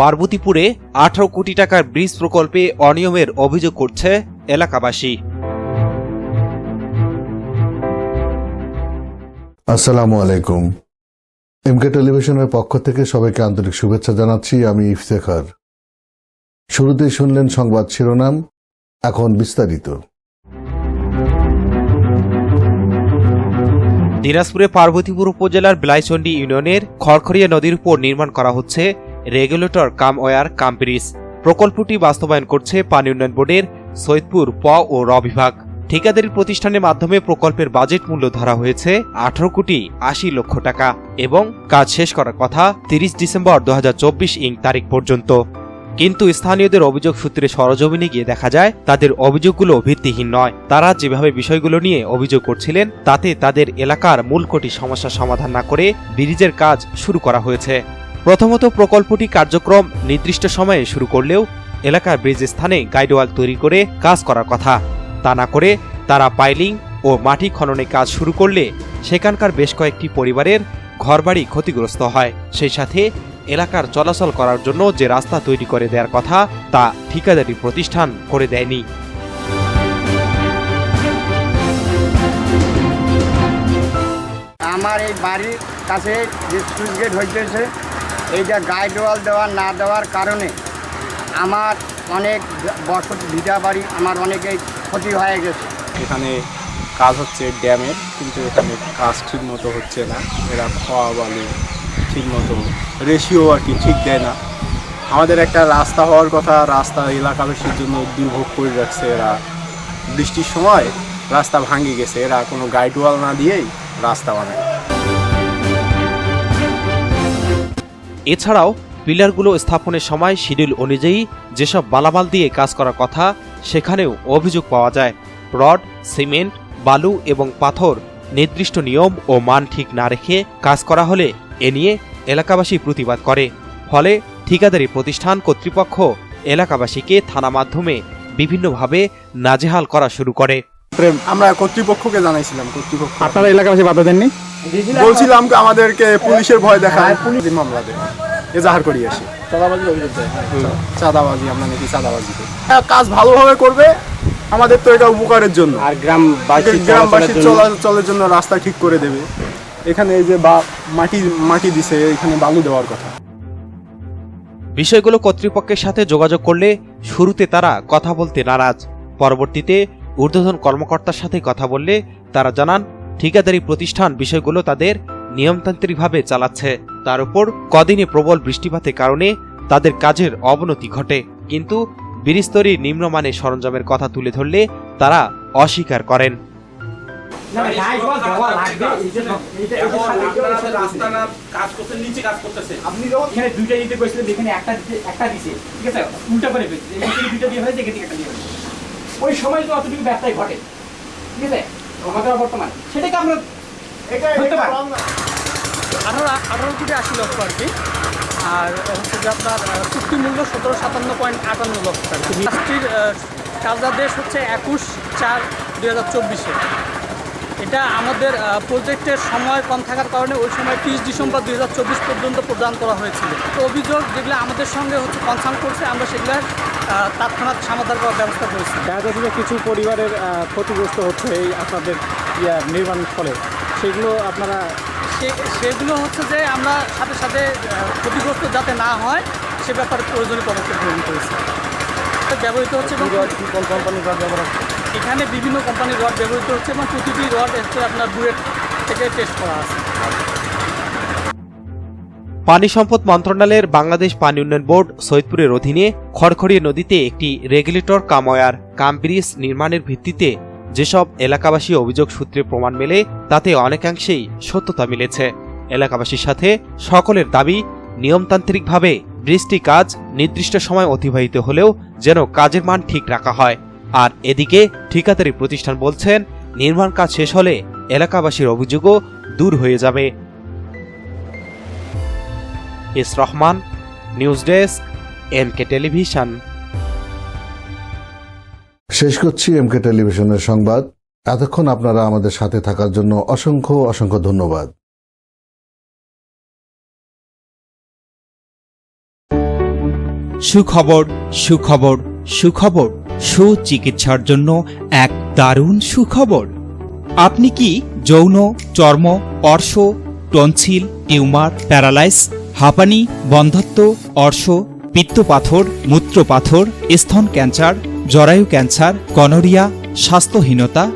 পার্বতীপুরে আঠারো কোটি টাকার ব্রিজ প্রকল্পে অনিয়মের অভিযোগ করছে এলাকাবাসী। আসসালামু আলাইকুম। এমকে টেলিভিশনের পক্ষ থেকে সবাইকে আন্তরিক শুভেচ্ছা জানাচ্ছি আমি ইফতেখার। শুরুতেই শুনলেন সংবাদ শিরোনাম এখন বিস্তারিত। দিনাজপুরে পার্বতীপুর উপজেলার বিলাইচন্ডী ইউনিয়নের খড়খড়িয়া নদীর উপর নির্মাণ করা হচ্ছে regulator cum weir cum bridge প্রকল্পটি বাস্তবায়ন করছে পানি উন্নয়ন বোর্ডের সৈয়দপুর প ও র বিভাগ। ঠিকাদারি প্রতিষ্ঠানের মাধ্যমে প্রকল্পের বাজেট মূল্য ধরা হয়েছে আঠারো কোটি আশি লক্ষ টাকা এবং কাজ শেষ করার কথা তিরিশ ডিসেম্বর দু হাজার চব্বিশ ইং তারিখ পর্যন্ত। কিন্তু স্থানীয়দের অভিযোগ সূত্রে সরজমিনে গিয়ে দেখা যায়, তাদের অভিযোগগুলো ভিত্তিহীন নয়। তারা যেভাবে বিষয়গুলো নিয়ে অভিযোগ করছিলেন, তাতে তাদের এলাকার মূল কোটি সমস্যা সমাধান না করে ব্রিজের কাজ শুরু করা হয়েছে। প্রথমত প্রকল্পটি কার্যক্রম নির্দিষ্ট সময়ে শুরু করলেও এলাকার ব্রিজ স্থানে গাইডওয়াল তৈরি করে কাজ করার কথা। তা না করে তারা পাইলিং ও মাটি খননে কাজ শুরু করলে সেখানকার বেশ কয়েকটি পরিবারের ঘরবাড়ি ক্ষতিগ্রস্ত হয়। সেই সাথে এলাকার চলাচল করার জন্য যে রাস্তা তৈরি করে দেওয়ার কথা, তা ঠিকাদারি প্রতিষ্ঠান করে দেয়নি। আমার এই বাড়ির কাছে যে সুইচ গেট হইতেছে এইটা গাইড ওয়াল দেওয়া না দেওয়ার কারণে আমার অনেক বসত ভিটা বাড়ি, আমার অনেকেই ক্ষতি হয়ে গেছে। এখানে কাজ হচ্ছে ড্যামের, কিন্তু এখানে কাজ ঠিক মতো হচ্ছে না। এরা খাওয়া ঠিক মতো, রেশিও আর কি ঠিক দেয় না। আমাদের একটা রাস্তা হওয়ার কথা, রাস্তা এলাকাবাসীর জন্য দুর্ভোগ করে রাখছে এরা। বৃষ্টির সময় রাস্তা ভাঙে গেছে, এরা কোনো গাইডওয়াল না দিয়েই রাস্তা বানায়। এছাড়াও পিলারগুলো স্থাপনের সময় শিডিউল অনুযায়ী যেসব বালামাল দিয়ে কাজ করার কথা সেখানেও অভিযোগ পাওয়া যায়। রড সিমেন্ট বালু এবং পাথর নির্দিষ্ট নিয়ম ও মান ঠিক না রেখে কাজ করা হলে এ নিয়ে এলাকাবাসী প্রতিবাদ করে। ফলে ঠিকাদারি প্রতিষ্ঠান কর্তৃপক্ষ এলাকাবাসীকে থানা মাধ্যমে বিভিন্নভাবে নাজেহাল করা শুরু করে। আমরা কর্তৃপক্ষকে জানাইছিলাম কর্তৃপক্ষ। আপনারা এলাকাবাসী বাধা দেননি? বলছিলাম কি আমাদেরকে পুলিশের ভয় দেখায় পুলিশ মামলা দেয় এজাহার করি আসি। চাঁদাবাজি আমরা নাকি চাঁদাবাজি হ্যাঁ, কাজ ভালোভাবে করবে। আমাদের তো এটা উপকারের জন্য। আর গ্রামবাসী গ্রামবাসীর চলাচলের জন্য রাস্তা ঠিক করে দেবে। এখানে এই যে বা মাটি মাটি দিছে এখানে বালু দেওয়ার কথা। বিষয়গুলো কর্তৃপক্ষের সাথে যোগাযোগ করলে শুরুতে তারা কথা বলতে নারাজ। পরবর্তীতে ঊর্ধ্বতন কর্মকর্তার সাথে কথা বললে তারা জানান ঠিকাদারি প্রতিষ্ঠান বিষয়গুলো তাদের নিয়মতান্ত্রিকভাবে চালাচ্ছে। তার উপর কদিনে প্রবল বৃষ্টিপাতের কারণে তাদের কাজের অবনতি ঘটে। কিন্তু বিরিস্তরীর নিম্নমানের সরঞ্জামের কথা তুলে ধরলে তারা অস্বীকার করেন। আপনি যখন এখানে দুইটা দিতে কইছিলেন এখানে একটা দিতে- একটা দিছে ঠিক আছে? উল্টা করে ফেলছে এখান থেকে দুইটা দিয়ে হয়েছে এখান থেকে একটা দিয়ে হয়েছে। ওই সময় তো অতটুকু ব্যবসায় ঘটে ঠিক আছে? আমাদের বর্তমান সেটাকে আমরা ধরতে পারি। আঠারো আঠারো কোটি আশি লক্ষ আর কি। আর হচ্ছে যে আপনার চুক্তি মূল্য সতেরো সাতান্ন পয়েন্ট আটান্ন লক্ষ টাকা। কাজটির দেশ হচ্ছে একুশ চার দুই হাজার চব্বিশে। এটা আমাদের প্রজেক্টের সময় কম থাকার কারণে ওই সময় তিরিশ ডিসেম্বর দুই হাজার চব্বিশ পর্যন্ত প্রদান করা হয়েছিল। তো অভিযোগ যেগুলো আমাদের সঙ্গে হচ্ছে কনসার্ন করছে আমরা সেগুলোর তৎক্ষণাৎ সমাধান করার ব্যবস্থা করেছি। দেখা যাচ্ছে যে কিছু পরিবারের ক্ষতিগ্রস্ত হচ্ছে এই আপনাদের ইয়া নির্মাণের ফলে। সেগুলো আপনারা সেগুলো হচ্ছে যে আমরা সাথে সাথে ক্ষতিগ্রস্ত যাতে না হয় সে ব্যাপারে প্রয়োজনীয় পদক্ষেপ গ্রহণ করেছি। তো ব্যবহৃত হচ্ছে রড ব্যবহার হচ্ছে? এখানে বিভিন্ন কোম্পানির রড ব্যবহৃত হচ্ছে এবং প্রতিটি রড হচ্ছে আপনার বুয়েট থেকে টেস্ট করা আছে। পানি সম্পদ মন্ত্রণালয়ের বাংলাদেশ পানি উন্নয়ন বোর্ড সৈয়দপুরের অধীনে খড়খড়িয়া নদীতে একটি রেগুলেটর কাময়ার কাম ব্রিজ নির্মাণের ভিত্তিতে যেসব এলাকাবাসী অভিযোগ সূত্রে প্রমাণ মেলে, তাতে অনেকাংশেই সত্যতা মিলেছে। এলাকাবাসীর সাথে সকলের দাবি, নিয়মতান্ত্রিকভাবে বৃষ্টি কাজ নির্দিষ্ট সময় অতিবাহিত হলেও যেন কাজের মান ঠিক রাখা হয়। আর এদিকে ঠিকাদারি প্রতিষ্ঠান বলছেন নির্মাণ কাজ শেষ হলে এলাকাবাসীর অভিযোগও দূর হয়ে যাবে। S Rahman news desk MK television. শেষ করছি এমকে টেলিভিশনের সংবাদ। এতক্ষণ আপনারা আমাদের সাথে থাকার জন্য অসংখ্য অসংখ্য ধন্যবাদ। সুখবর সুখবর সুখবর। সুচিকিৎসার জন্য এক দারুণ সুখবর। আপনি কি যৌন, চর্ম, অর্শ, টনসিল, টিউমার, প্যারালাইস, হাঁপানি, বন্ধত্ব, অর্শ, পিত্তপাথর, মূত্রপাথর, স্তন ক্যান্সার, জরায়ু ক্যান্সার গনোরিয়া স্বাস্থ্যহীনতা,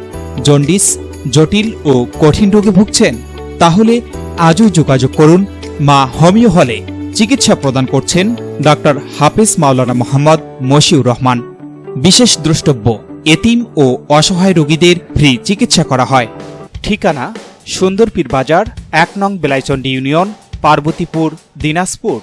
জন্ডিস, জটিল ও কঠিন রোগে ভুগছেন? তাহলে আজই যোগাযোগ করুন মা হোমিও হলে। চিকিৎসা প্রদান করছেন ডাক্তার হাফিজ মাওলানা মোহাম্মদ মশিউর রহমান। বিশেষ দ্রষ্টব্য, এতিম ও অসহায় রোগীদের ফ্রি চিকিৎসা করা হয়। ঠিকানা, সুন্দরপীর বাজার, এক নং বেলাইচন্ডী ইউনিয়ন, পার্বতীপুর, দিনাজপুর।